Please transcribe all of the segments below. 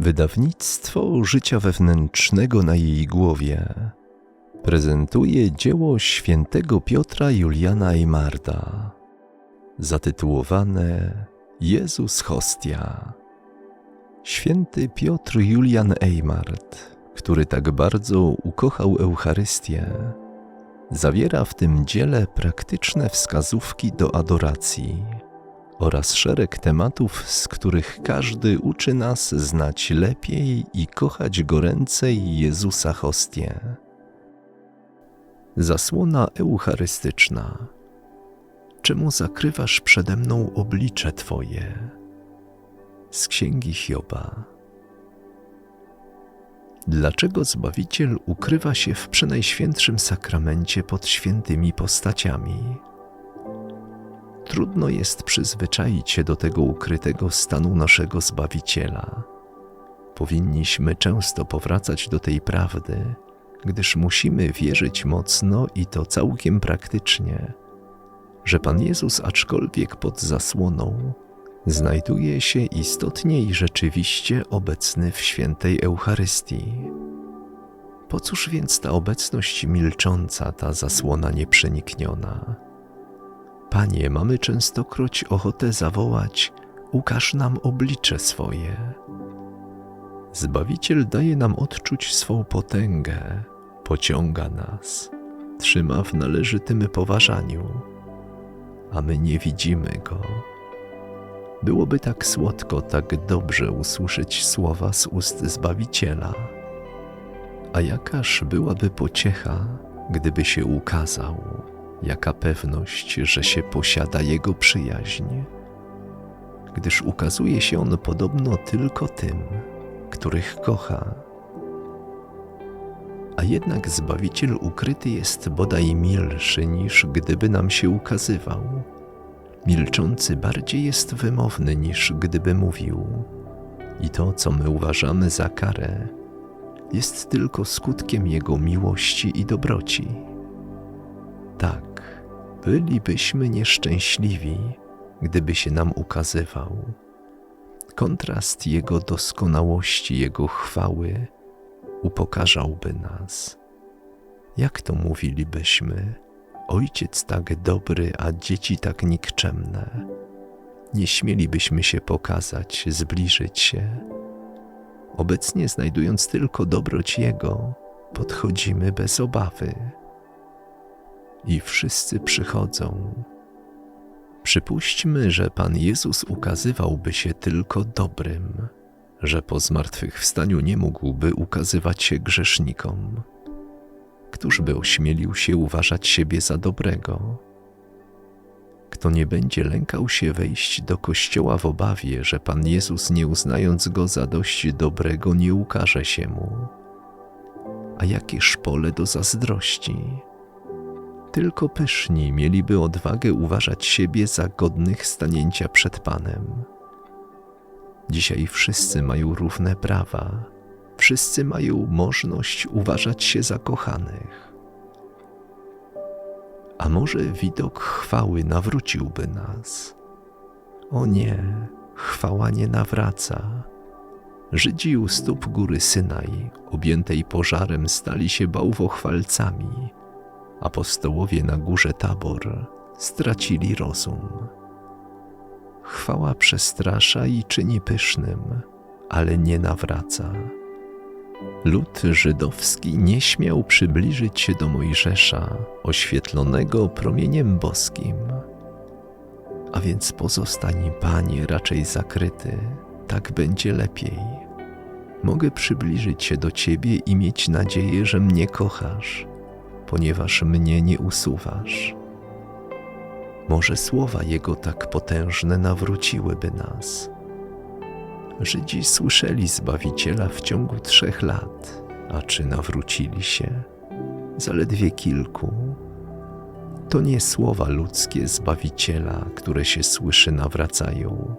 Wydawnictwo życia wewnętrznego na jej głowie. Prezentuje dzieło świętego Piotra Juliana Eymarda zatytułowane Jezus Hostia. Święty Piotr Julian Eymard, który tak bardzo ukochał Eucharystię, zawiera w tym dziele praktyczne wskazówki do adoracji oraz szereg tematów, z których każdy uczy nas znać lepiej i kochać goręcej Jezusa hostię. Zasłona eucharystyczna. Czemu zakrywasz przede mną oblicze Twoje? Z księgi Hioba. Dlaczego Zbawiciel ukrywa się w przenajświętszym sakramencie pod świętymi postaciami? Trudno jest przyzwyczaić się do tego ukrytego stanu naszego Zbawiciela. Powinniśmy często powracać do tej prawdy, gdyż musimy wierzyć mocno i to całkiem praktycznie, że Pan Jezus, aczkolwiek pod zasłoną, znajduje się istotnie i rzeczywiście obecny w świętej Eucharystii. Po cóż więc ta obecność milcząca, ta zasłona nieprzenikniona? Panie, mamy częstokroć ochotę zawołać: Ukaż nam oblicze swoje. Zbawiciel daje nam odczuć swą potęgę, pociąga nas, trzyma w należytym poważaniu, a my nie widzimy go. Byłoby tak słodko, tak dobrze usłyszeć słowa z ust Zbawiciela. A jakaż byłaby pociecha, gdyby się ukazał, jaka pewność, że się posiada Jego przyjaźń, gdyż ukazuje się On podobno tylko tym, których kocha. A jednak Zbawiciel ukryty jest bodaj milszy niż gdyby nam się ukazywał. Milczący bardziej jest wymowny niż gdyby mówił. I to, co my uważamy za karę, jest tylko skutkiem Jego miłości i dobroci. Tak, bylibyśmy nieszczęśliwi, gdyby się nam ukazywał kontrast Jego doskonałości, Jego chwały upokarzałby nas. Jak to mówilibyśmy? Ojciec tak dobry, a dzieci tak nikczemne. Nie śmielibyśmy się pokazać, zbliżyć się. Obecnie, znajdując tylko dobroć Jego, podchodzimy bez obawy. I wszyscy przychodzą, Przypuśćmy, że Pan Jezus ukazywałby się tylko dobrym, że po zmartwychwstaniu nie mógłby ukazywać się grzesznikom. Któż by ośmielił się uważać siebie za dobrego? Kto nie będzie lękał się wejść do kościoła w obawie, że Pan Jezus, nie uznając go za dość dobrego, nie ukaże się mu? A jakież pole do zazdrości? Tylko pyszni mieliby odwagę uważać siebie za godnych stanięcia przed Panem. Dzisiaj wszyscy mają równe prawa, wszyscy mają możliwość uważać się za kochanych. A może widok chwały nawróciłby nas? O nie, chwała nie nawraca. Żydzi u stóp góry Synaj, objętej pożarem, stali się bałwochwalcami apostołowie na górze Tabor stracili rozum. Chwała przestrasza i czyni pysznym, ale nie nawraca. Lud żydowski nie śmiał przybliżyć się do Mojżesza, oświetlonego promieniem boskim. A więc pozostań, Panie, raczej zakryty, tak będzie lepiej. Mogę przybliżyć się do Ciebie i mieć nadzieję, że mnie kochasz ponieważ mnie nie usuwasz. Może słowa Jego tak potężne nawróciłyby nas. Żydzi słyszeli Zbawiciela w ciągu trzech lat, a czy nawrócili się? Zaledwie kilku. To nie słowa ludzkie Zbawiciela, które się słyszy nawracają,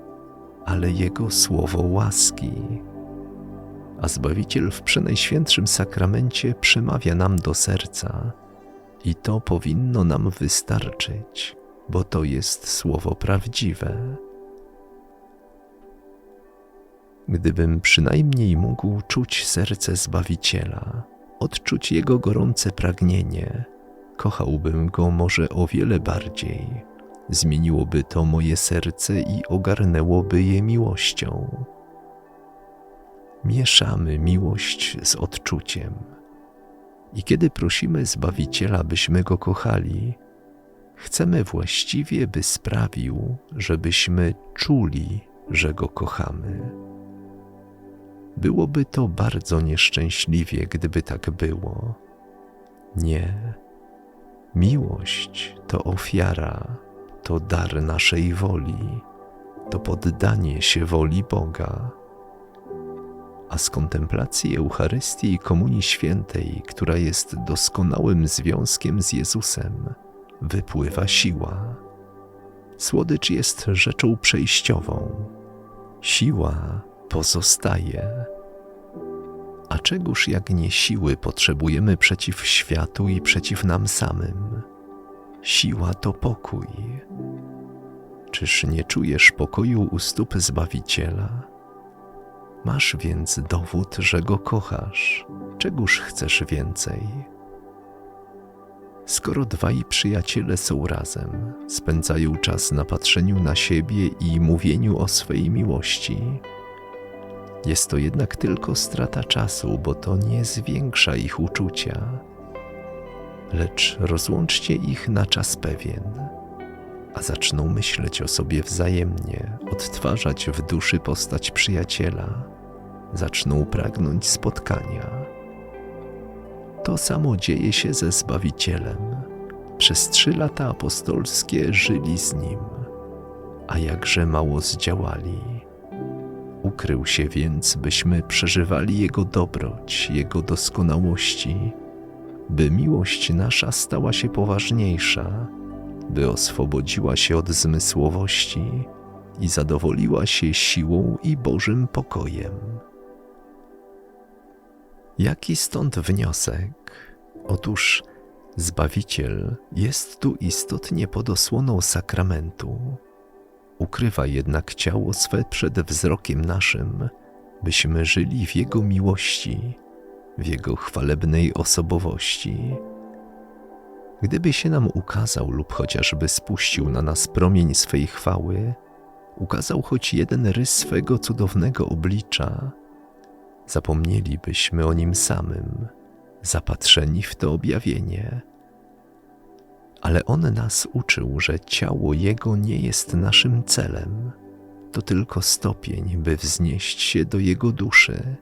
ale Jego słowo łaski, a Zbawiciel w przenajświętszym sakramencie przemawia nam do serca i to powinno nam wystarczyć, bo to jest słowo prawdziwe. Gdybym przynajmniej mógł czuć serce Zbawiciela, odczuć Jego gorące pragnienie, kochałbym Go może o wiele bardziej. Zmieniłoby to moje serce i ogarnęłoby je miłością. Mieszamy miłość z odczuciem. I kiedy prosimy Zbawiciela, byśmy Go kochali, chcemy właściwie, by sprawił, żebyśmy czuli, że Go kochamy. Byłoby to bardzo nieszczęśliwie, gdyby tak było. Nie. Miłość to ofiara, to dar naszej woli, to poddanie się woli Boga. A z kontemplacji Eucharystii i Komunii Świętej, która jest doskonałym związkiem z Jezusem, wypływa siła. Słodycz jest rzeczą przejściową. Siła pozostaje. A czegóż jak nie siły potrzebujemy przeciw światu i przeciw nam samym? Siła to pokój. Czyż nie czujesz pokoju u stóp Zbawiciela? Masz więc dowód, że go kochasz. Czegóż chcesz więcej? Skoro dwaj przyjaciele są razem, spędzają czas na patrzeniu na siebie i mówieniu o swej miłości, jest to jednak tylko strata czasu, bo to nie zwiększa ich uczucia. Lecz rozłączcie ich na czas pewien, a zaczną myśleć o sobie wzajemnie, odtwarzać w duszy postać przyjaciela, zaczną pragnąć spotkania. To samo dzieje się ze Zbawicielem. Przez trzy lata apostolskie żyli z Nim, a jakże mało zdziałali. Ukrył się więc, byśmy przeżywali Jego dobroć, Jego doskonałości, by miłość nasza stała się poważniejsza, by oswobodziła się od zmysłowości i zadowoliła się siłą i Bożym pokojem. Jaki stąd wniosek? Otóż Zbawiciel jest tu istotnie pod osłoną sakramentu. Ukrywa jednak ciało swe przed wzrokiem naszym, byśmy żyli w Jego miłości, w Jego chwalebnej osobowości. Gdyby się nam ukazał lub chociażby spuścił na nas promień swej chwały, ukazał choć jeden rys swego cudownego oblicza, zapomnielibyśmy o nim samym, zapatrzeni w to objawienie. Ale on nas uczył, że ciało jego nie jest naszym celem, to tylko stopień, by wznieść się do jego duszy,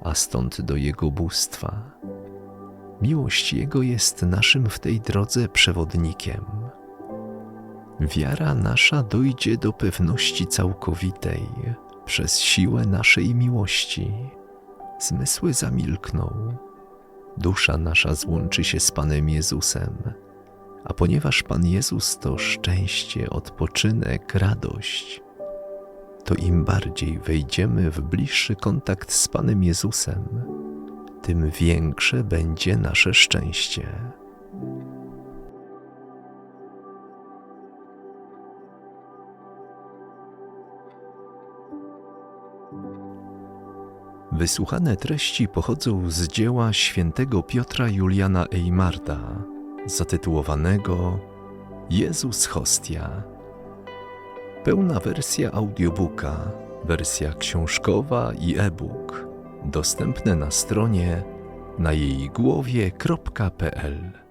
a stąd do jego bóstwa. Miłość jego jest naszym w tej drodze przewodnikiem. Wiara nasza dojdzie do pewności całkowitej. Przez siłę naszej miłości. Zmysły zamilkną, dusza nasza złączy się z Panem Jezusem, a ponieważ Pan Jezus to szczęście, odpoczynek, radość, to im bardziej wejdziemy w bliższy kontakt z Panem Jezusem, tym większe będzie nasze szczęście. Wysłuchane treści pochodzą z dzieła świętego Piotra Juliana Eymarda, zatytułowanego Jezus Hostia. Pełna wersja audiobooka, wersja książkowa i e-book dostępne na stronie na jej głowie.pl.